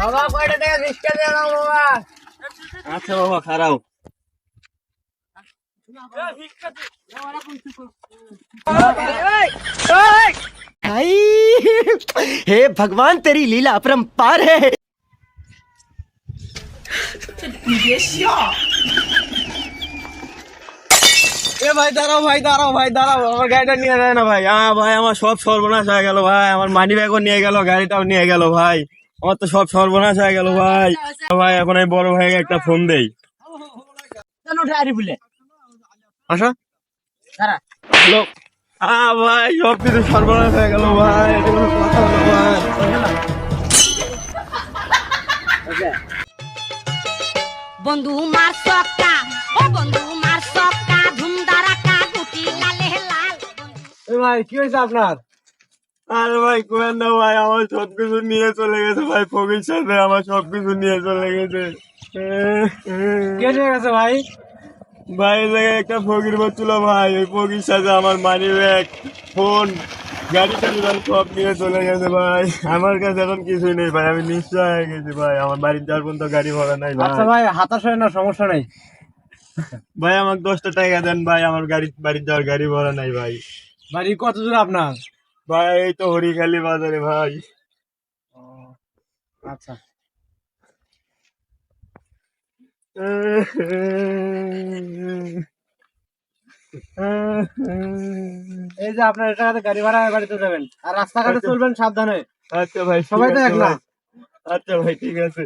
বাবা কয়টা টাকা রিক্সা দিয়ে দাও বাবা আচ্ছা বাবা খারাপ भाई हे भगवान तेरी लीला अपरंपार है এ ভাই দাঁড়াও ভাই দাঁড়াও ভাই দাঁড়াও আমার গাড়িটা নিয়ে যায় না ভাই হ্যাঁ ভাই আমার সব সর্বনাশ হয়ে গেল ভাই আমার মানি ব্যাগও নিয়ে গেল গাড়িটাও নিয়ে গেল ভাই আমার তো সব সর্বনাশ হয়ে গেল ভাই। ভাই এখন এই বড় ভাইকে একটা ফোন দেই। আসা। হ্যালো। হ্যাঁ ভাই সব কিছু সর্বনাশ হয়ে গেল ভাই। কথা হলো ভাই। বন্ধু মার সক্কা ও বন্ধু মার গুটি লালে লাল। এ ভাই কি হয়েছে আপনার? আরে ভাই কোয়েন না ভাই আমার সব কিছু নিয়ে চলে গেছে ভাই ফকির সাথে আমার সব কিছু নিয়ে চলে গেছে। কে নিয়ে গেছে ভাই? ভাই জায়গায় একটা ফকির বলছিল ভাই ওই ফকির সাথে আমার মানি ব্যাগ ফোন গাড়ি টাড়ি সব নিয়ে চলে গেছে ভাই। আমার কাছে এখন কিছুই নেই ভাই আমি নিশ্চয় হয়ে গেছি ভাই আমার বাড়ির যাওয়ার পর্যন্ত গাড়ি ভাড়া নাই ভাই। আচ্ছা ভাই হাতাশ হয় না সমস্যা নেই। ভাই আমার দশটা টাকা দেন ভাই আমার গাড়ি বাড়ির যাওয়ার গাড়ি ভাড়া নাই ভাই। বাড়ি কত দূর আপনার? ভাই এই তো হরিখালি বাজারে ভাই। আচ্ছা। এই যে আপনার এটা টাকাতে গাড়ি ভাড়া বাড়িতে যাবেন। আর রাস্তাঘাটে আচ্ছা। চলবেন সাবধানে। আচ্ছা ভাই সবাই তো আছে এক না। আচ্ছা ভাই ঠিক আছে।